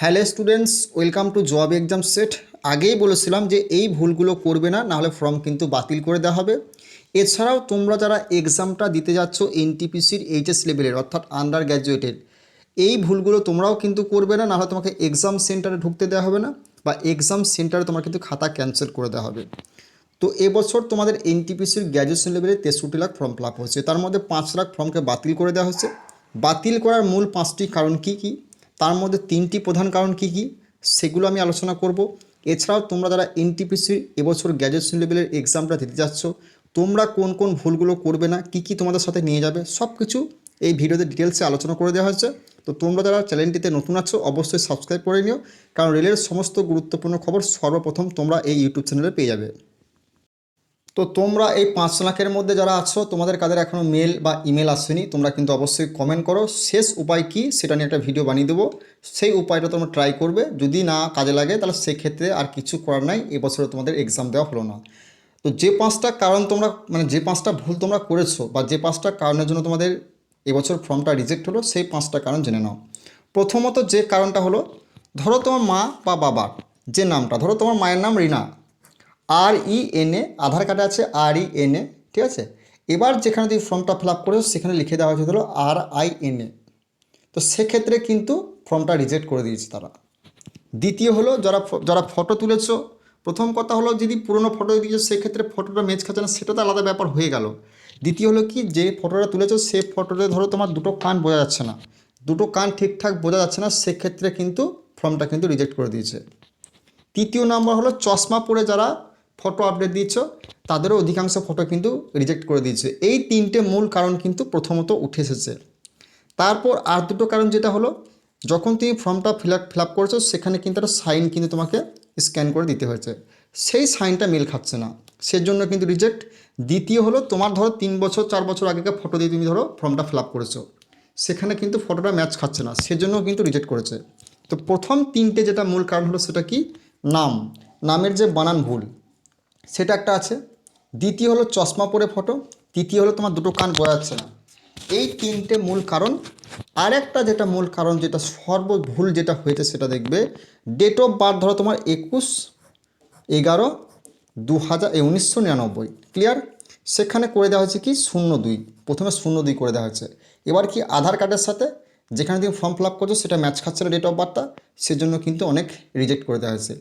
Hello students, welcome to job exam set. আগেই বলেছিলাম যে এই ভুলগুলো করবে না, নাহলে ফর্ম কিন্তু বাতিল করে দেওয়া হবে। এছাড়াও তোমরা যারা এক্সামটা দিতে যাচ্ছ এনটিপিসির এইচএস লেভেলের অর্থাৎ আন্ডার গ্র্যাজুয়েটেড এই ভুলগুলো তোমরাও কিন্তু করবে না, নাহলে তোমাকে এক্সাম সেন্টারে ঢুকতে দেওয়া হবে না, বা এক্সাম সেন্টারে তোমার কিন্তু খাতা ক্যান্সেল করে দেওয়া হবে। তো এবছর তোমাদের এনটিপিসির গ্র্যাজুয়েশন লেভেলে তেষট্টি লাখ ফর্ম ফিল হয়েছে। তার মধ্যে পাঁচ লাখ ফর্মকে বাতিল করে দেওয়া হচ্ছে বাতিল করার মূল পাঁচটি কারণ কি কি? তার মধ্যে তিনটি প্রধান কারণ কি কি? সেগুলো আমি আলোচনা করব। এছাড়াও তোমরা যারা এনটিপিসির এবছর গ্র্যাজুয়েশন লেভেলের এক্সামটা দিতে যাচ্ছ তোমরা কোন কোন ভুলগুলো করবে না, কি কি তোমাদের সাথে নিয়ে যাবে সব কিছু এই ভিডিওতে ডিটেলসে আলোচনা করে দেওয়া হয়েছে। তো তোমরা যারা চ্যানেলটিতে নতুন আছো, অবশ্যই সাবস্ক্রাইব করে নিও, কারণ রেলের সমস্ত গুরুত্বপূর্ণ খবর সর্বপ্রথম তোমরা এই ইউটিউব চ্যানেলে পেয়ে যাবে। তো তোমরা এই পাঁচ লাখের মধ্যে যারা আছো, তোমাদের কাদের এখনও মেল বা ইমেল আসেনি, তোমরা কিন্তু অবশ্যই কমেন্ট করো। শেষ উপায় কি, সেটা নিয়ে একটা ভিডিও বানিয়ে দেবো। সেই উপায়টা তোমরা ট্রাই করবে। যদি না কাজে লাগে, তাহলে সেক্ষেত্রে আর কিছু করার নাই, এবছরে তোমাদের এক্সাম দেওয়া হলো না। তো যে পাঁচটা কারণ তোমরা মানে যে পাঁচটা ভুল তোমরা করেছ বা যে পাঁচটা কারণের জন্য তোমাদের এবছর ফর্মটা রিজেক্ট হলো, সেই পাঁচটা কারণ জেনে নাও। প্রথমত যে কারণটা হলো, ধরো তোমার মা বা বাবার যে নামটা, ধরো তোমার মায়ের নাম রিনা আর ই এ, আধার কার্ডে আছে আর ই এ, ঠিক আছে? এবার যেখানে তুমি ফর্মটা ফিল আপ করেছ, সেখানে লিখে দেওয়া হয়েছে ধরো আর আই এন এ। তো সেক্ষেত্রে কিন্তু ফর্মটা রিজেক্ট করে দিয়েছে তারা। দ্বিতীয় হলো, যারা যারা ফটো তুলেছো, প্রথম কথা হলো যদি পুরনো ফটো দিয়েছ, সেক্ষেত্রে ফটোটা ম্যাচ খাচ্ছে না, সেটা তো আলাদা ব্যাপার হয়ে গেল। দ্বিতীয় হলো কি, যে ফটোটা তুলেছো, সে ফটোতে ধরো তোমার দুটো কান বোঝা যাচ্ছে না। দুটো কান ঠিকঠাক বোঝা যাচ্ছে না, সেক্ষেত্রে কিন্তু ফর্মটা কিন্তু রিজেক্ট করে দিয়েছে। তৃতীয় নাম্বার হলো চশমা পরে যারা ফটো আপডেট দিচ্ছ তাদেরও অধিকাংশ ফটো কিন্তু রিজেক্ট করে দিয়েছে। এই তিনটে মূল কারণ কিন্তু প্রথমত উঠে এসেছে। তারপর আর দুটো কারণ যেটা হলো, যখন তুমি ফর্মটা ফিল আপ ফিল আপ করছ, সেখানে কিন্তু একটা সাইন কিন্তু তোমাকে স্ক্যান করে দিতে হয়েছে। সেই সাইনটা মিল খাচ্ছে না। সেজন্য কিন্তু রিজেক্ট দ্বিতীয় হলো, তোমার ধরো তিন বছর, চার বছর আগেকার ফটো দিয়ে তুমি ধরো ফর্মটা ফিল আপ করেছ। সেখানে কিন্তু ফটোটা ম্যাচ খাচ্ছে না। সেজন্য কিন্তু রিজেক্ট করেছে। তো প্রথম তিনটে যেটা মূল কারণ হলো সেটা কি? নাম। নামের যে বানান ভুল। সেটা একটা আছে। দ্বিতীয় হলো চশমা পরে ফটো। তৃতীয় হলো তোমার দুটো কান বোঝা যাচ্ছে না এই তিনটে মূল কারণ। আর একটা যেটা মূল কারণ, যেটা সর্ব ভুল যেটা হয়েছে সেটা দেখবে। ডেট অফ বার্থ ধরো তোমার একুশ এগারো দু হাজার উনিশশো নিরানব্বই। ক্লিয়ার সেখানে করে দেওয়া হয়েছে কি? শূন্য দুই। প্রথমে শূন্য দুই করে দেওয়া হয়েছে। এবার কি আধার কার্ডের সাথে? যেখানে তুমি ফর্ম ফিল আপ করছ, সেটা ম্যাচ খাচ্ছে না ডেট অফ বার্থটা সেজন্য কিন্তু অনেক রিজেক্ট করে দেওয়া হয়েছে।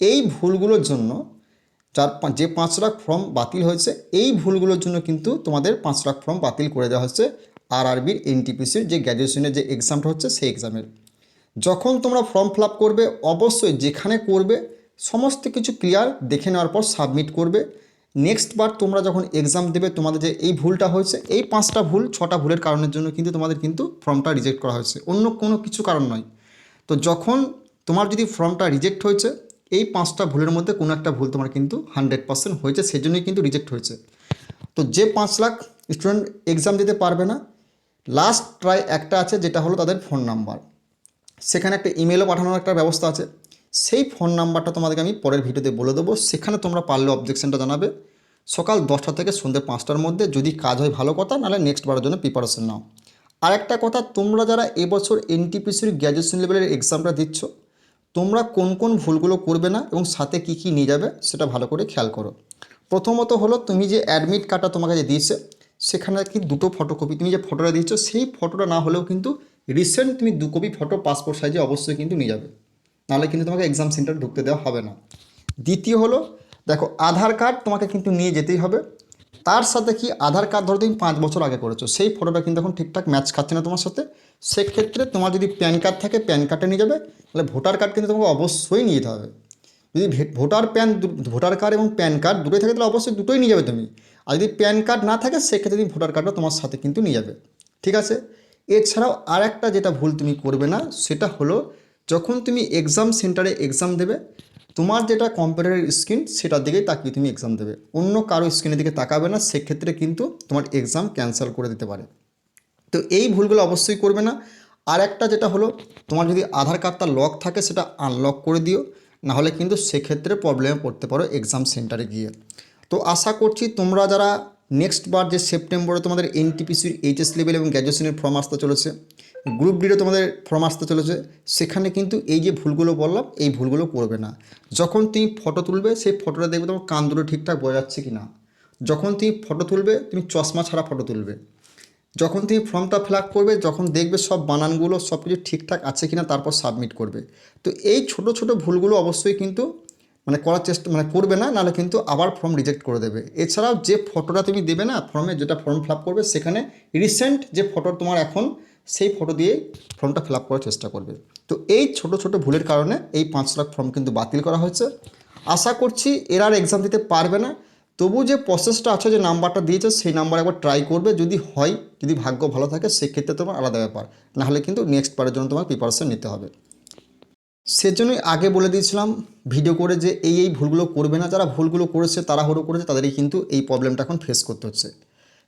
এই ভুলগুলোর জন্য যার যে পাঁচ লাখ ফর্ম বাতিল হয়েছে, এই ভুলগুলোর জন্য কিন্তু তোমাদের পাঁচ লাখ ফর্ম বাতিল করে দেওয়া হচ্ছে আর আরবির এনটিপিসির যে গ্র্যাজুয়েশনের যে এক্সামটা হচ্ছে সেই এক্সামের যখন তোমরা ফর্ম ফিল করবে, অবশ্যই যেখানে করবে, সমস্ত কিছু ক্লিয়ার দেখে নেওয়ার পর সাবমিট করবে। নেক্সট বার তোমরা যখন এক্সাম দেবে, তোমাদের যে এই ভুলটা হয়েছে, এই পাঁচটা ভুল ছটা ভুলের কারণের জন্য কিন্তু তোমাদের কিন্তু ফর্মটা রিজেক্ট করা হয়েছে। অন্য কোনো কিছু কারণ নয়। তো যখন তোমার যদি ফর্মটা রিজেক্ট হয়েছে এই পাঁচটা ভুলের মধ্যে কোনো একটা ভুল তোমার কিন্তু হান্ড্রেড পার্সেন্ট হয়েছে, সেজন্যই কিন্তু রিজেক্ট হয়েছে। তো যে পাঁচ লাখ স্টুডেন্ট এক্সাম দিতে পারবে না লাস্ট ট্রাই একটা আছে যেটা হলো তাদের ফোন নাম্বার সেখানে একটা ইমেলও পাঠানোর একটা ব্যবস্থা আছে। সেই ফোন নাম্বারটা তোমাদেরকে আমি পরের ভিডিওতে বলে দেবো। সেখানে তোমরা পারলে অবজেকশনটা জানাবে। সকাল দশটা থেকে সন্ধ্যে পাঁচটার মধ্যে যদি কাজ হয় ভালো কথা, নাহলে নেক্সট বারের জন্য প্রিপারেশন নাও। আর একটা কথা, তোমরা যারা এবছর এনটিপিসির গ্র্যাজুয়েশন লেভেলের এক্সামটা দিচ্ছ তোমরা কোন কোন ভুলগুলো করবে না এবং সাথে কি কি নিয়ে যাবে সেটা ভালো করে খেয়াল করো। প্রথমত হলো তুমি যে অ্যাডমিট কার্ডটা তোমাকে যে দিয়েছে, সেখানে কি দুটো ফটোকপি তুমি যে ফটোটা দিয়েছ, সেই ফটোটা না হলেও কিন্তু রিসেন্ট তুমি দু কপি ফটো পাসপোর্ট সাইজে অবশ্যই কিন্তু নিয়ে যাবে। নাহলে কিন্তু তোমাকে এক্সাম সেন্টার ঢুকতে দেওয়া হবে না। দ্বিতীয় হলো, দেখো, আধার কার্ড তোমাকে কিন্তু নিয়ে যেতেই হবে। তার সাথে কি আধার কার্ড ধরো তুমি পাঁচ বছর আগে করেছ, সেই ফটোটা কিন্তু এখন ঠিকঠাক ম্যাচ খাচ্ছে না তোমার সাথে? সেক্ষেত্রে তোমার যদি প্যান কার্ড থাকে প্যান কার্ডে নিয়ে যাবে, তাহলে ভোটার কার্ড কিন্তু তোমাকে অবশ্যই নিয়ে যেতে হবে। যদি ভোটার প্যান ভোটার কার্ড এবং প্যান কার্ড দুটোই থাকে, তাহলে অবশ্যই দুটোই নিয়ে যাবে তুমি। আর যদি প্যান কার্ড না থাকে, সেক্ষেত্রে তুমি ভোটার কার্ডটা তোমার সাথে কিন্তু নিয়ে যাবে। ঠিক আছে? এছাড়াও আর একটা যেটা ভুল তুমি করবে না, সেটা হলো যখন তুমি এক্সাম সেন্টারে এক্সাম দেবে তোমার যেটা কম্পিউটারের স্ক্রিন সেটার দিকেই তাকিয়ে তুমি এক্সাম দেবে। অন্য কারও স্ক্রিনের দিকে তাকাবে না, সেক্ষেত্রে কিন্তু তোমার এক্সাম ক্যান্সেল করে দিতে পারে। তো এই ভুলগুলো অবশ্যই করবে না। আর একটা যেটা হলো, তোমার যদি আধার কার্ডটা লক থাকে, সেটা আনলক করে দিও। নাহলে কিন্তু সেক্ষেত্রে প্রবলেমে পড়তে পারো এক্সাম সেন্টারে গিয়ে। তো আশা করছি তোমরা যারা নেক্সট বার যে সেপ্টেম্বরে তোমাদের এনটিপিসির এইচএস লেভেল এবং গ্র্যাজুয়েশনের ফর্ম আসতে চলেছে গ্রুপ ডিরও তোমাদের ফর্ম আসতে চলেছে, সেখানে কিন্তু এই যে ভুলগুলো বললাম, এই ভুলগুলো করবে না। যখন তুমি ফটো তুলবে, সেই ফটোটা দেখবে তোমার কান দুটো ঠিকঠাক বোঝা যাচ্ছে কি না যখন তুমি ফটো তুলবে, তুমি চশমা ছাড়া ফটো তুলবে। যখন তুমি ফর্মটা ফিল করবে, যখন দেখবে সব বানানগুলো সব কিছু ঠিকঠাক আছে কিনা, তারপর সাবমিট করবে। তো এই ছোট ছোট ভুলগুলো অবশ্যই কিন্তু মানে করার চেষ্টা মানে করবে না, নাহলে কিন্তু আবার ফর্ম রিজেক্ট করে দেবে। এছাড়াও যে ফটোটা তুমি দেবে না ফর্মে যেটা ফর্ম ফিল করবে, সেখানে রিসেন্ট যে ফটো তোমার এখন, সেই ফটো দিয়ে ফর্মটা ফিল করার চেষ্টা করবে। তো এই ছোট ছোট ভুলের কারণে এই পাঁচ লাখ ফর্ম কিন্তু বাতিল করা হয়েছে। আশা করছি এর আর এক্সাম দিতে পারবে না। তবু যে প্রসেসটা আছে, যে নাম্বারটা দিয়েছে, সেই নাম্বার একবার ট্রাই করবে। যদি হয়, যদি ভাগ্য ভালো থাকে, সেক্ষেত্রে তোমার আলাদা ব্যাপার। নাহলে কিন্তু নেক্সট বারের জন্য তোমার প্রিপারেশন নিতে হবে। সেজন্যই আগে বলে দিয়েছিলাম ভিডিও করে যে এই এই ভুলগুলো করবে না, যারা ভুলগুলো করেছে তারা তাড়াহুড়ো করেছে, তাদেরই কিন্তু এই প্রবলেমটা এখন ফেস করতে হচ্ছে।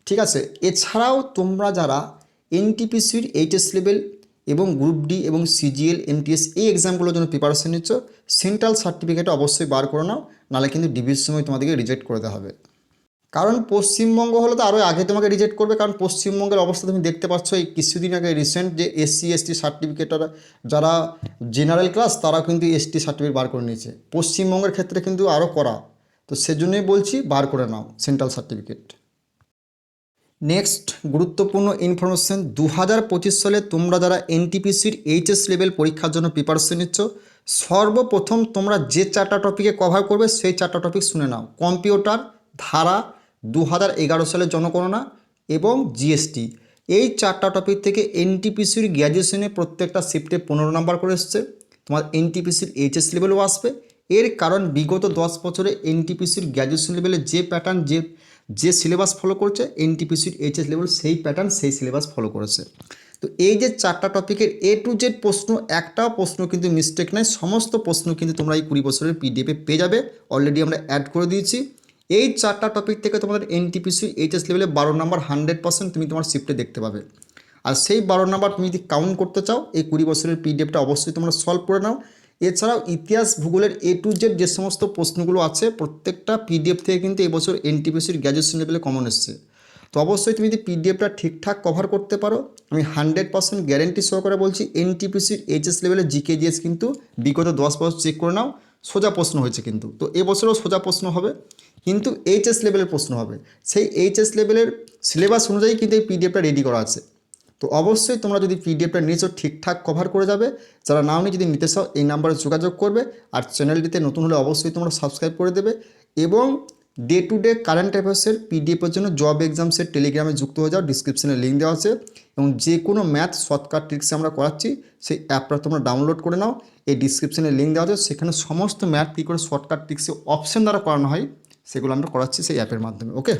ঠিক আছে? এছাড়াও তোমরা যারা এনটিপিসির এইচএস লেভেল এবং গ্রুপ ডি এবং সিজিএল এমটিএস এই এক্সামগুলোর জন্য প্রিপারেশন নিচ্ছ সেন্ট্রাল সার্টিফিকেট অবশ্যই বার করে নাও নাহলে কিন্তু ডিবির সময় তোমাদেরকে রিজেক্ট করে দেওয়া হবে। কারণ পশ্চিমবঙ্গ হলে তো আরও আগে তোমাকে রিজেক্ট করবে, কারণ পশ্চিমবঙ্গের অবস্থা তুমি দেখতে পাচ্ছ এই কিছুদিন আগে রিসেন্ট যে এসসি এসটি সার্টিফিকেটরা যারা জেনারেল ক্লাস তারা কিন্তু এসটি সার্টিফিকেট বার করে নিয়েছে। পশ্চিমবঙ্গের ক্ষেত্রে কিন্তু আরও করা। তো সেজন্যই বলছি বার করে নাও সেন্ট্রাল সার্টিফিকেট নেক্সট গুরুত্বপূর্ণ ইনফরমেশন দু হাজার পঁচিশ সালে তোমরা যারা এনটিপিসির এইচএস লেভেল পরীক্ষার জন্য প্রিপারেশন নিচ্ছ, সর্বপ্রথম তোমরা যে চারটা টপিকে কভার করবে, সেই চারটা টপিক শুনে নাও। কম্পিউটার ধারা দু হাজার এগারো সালের জনগণনা এবং জিএসটি এই চারটা টপিক থেকে এনটিপিসির গ্র্যাজুয়েশনে প্রত্যেকটা শিফটে পনেরো নাম্বার করে এসছে। তোমার এনটিপিসির এইচএস লেভেলও আসবে। এর কারণ বিগত দশ বছরে এনটিপিসির গ্র্যাজুয়েশন লেভেলে যে প্যাটার্ন যে যে সিলেবাস ফলো করছে এনটিপিসির এইচএস লেভেল সেই প্যাটার্ন সেই সিলেবাস ফলো করেছে। তো এই যে চারটা টপিকের এ টু জেড প্রশ্ন, একটাও প্রশ্ন কিন্তু মিস্টেক নাই, সমস্ত প্রশ্ন কিন্তু তোমরা এই কুড়ি বছরের পিডিএফে পেয়ে যাবে। অলরেডি আমরা অ্যাড করে দিয়েছি। এই চারটা টপিক থেকে তোমাদের এনটিপিসি এইচএস লেভেলে বারো নাম্বার হান্ড্রেড পার্সেন্ট তুমি তোমার শিফটে দেখতে পাবে। আর সেই বারো নাম্বার তুমি যদি কাউন্ট করতে চাও, এই কুড়ি বছরের পিডিএফটা অবশ্যই তোমরা সলভ করে নাও। এছাড়াও ইতিহাস, ভূগোলের এ টু জেড যে সমস্ত প্রশ্নগুলো আছে, প্রত্যেকটা পিডিএফ থেকে কিন্তু এবছর এনটিপিসির গ্র্যাজুয়েশন লেভেলে কমন এসছে। তো অবশ্যই তুমি যদি পিডিএফটা ঠিকঠাক কভার করতে পারো, আমি হান্ড্রেড পার্সেন্ট গ্যারেন্টি সহকারে বলছি এনটিপিসির এইচএস লেভেলে জিকে জিএস কিন্তু বিগত দশ বছর চেক করে নাও। সোজা প্রশ্ন হয়েছে কিন্তু। তো এবছরও সোজা প্রশ্ন হবে, কিন্তু এইচএস লেভেলের প্রশ্ন হবে। সেই এইচএস লেভেলের সিলেবাস অনুযায়ী কিন্তু এই পিডিএফটা রেডি করা আছে। তো অবশ্যই তোমরা যদি পিডিএফটা নিয়েছো, ঠিকঠাক কভার করে যাবে। যারা নাও নিয়ে যদি নিতে চাও, এই নাম্বারে যোগাযোগ করবে। আর চ্যানেলটিতে নতুন হলে অবশ্যই তোমরা সাবস্ক্রাইব করে দেবে। এবং ডে টু ডে কারেন্ট অ্যাফেয়ার্সের পিডিএফের জন্য জব এক্সামসের টেলিগ্রামে যুক্ত হয়ে যাও ডিসক্রিপশনে লিঙ্ক দেওয়া আছে এবং যে কোনো ম্যাথ শর্টকাট ট্রিক্সে আমরা করাচ্ছি, সেই অ্যাপটা তোমরা ডাউনলোড করে নাও। এই ডিসক্রিপশানে লিঙ্ক দেওয়া আছে, সেখানে সমস্ত ম্যাথ কী করে শর্টকাট ট্রিক্সে অপশন দ্বারা করানো হয়, সেগুলো আমরা করাচ্ছি সেই অ্যাপের মাধ্যমে ওকে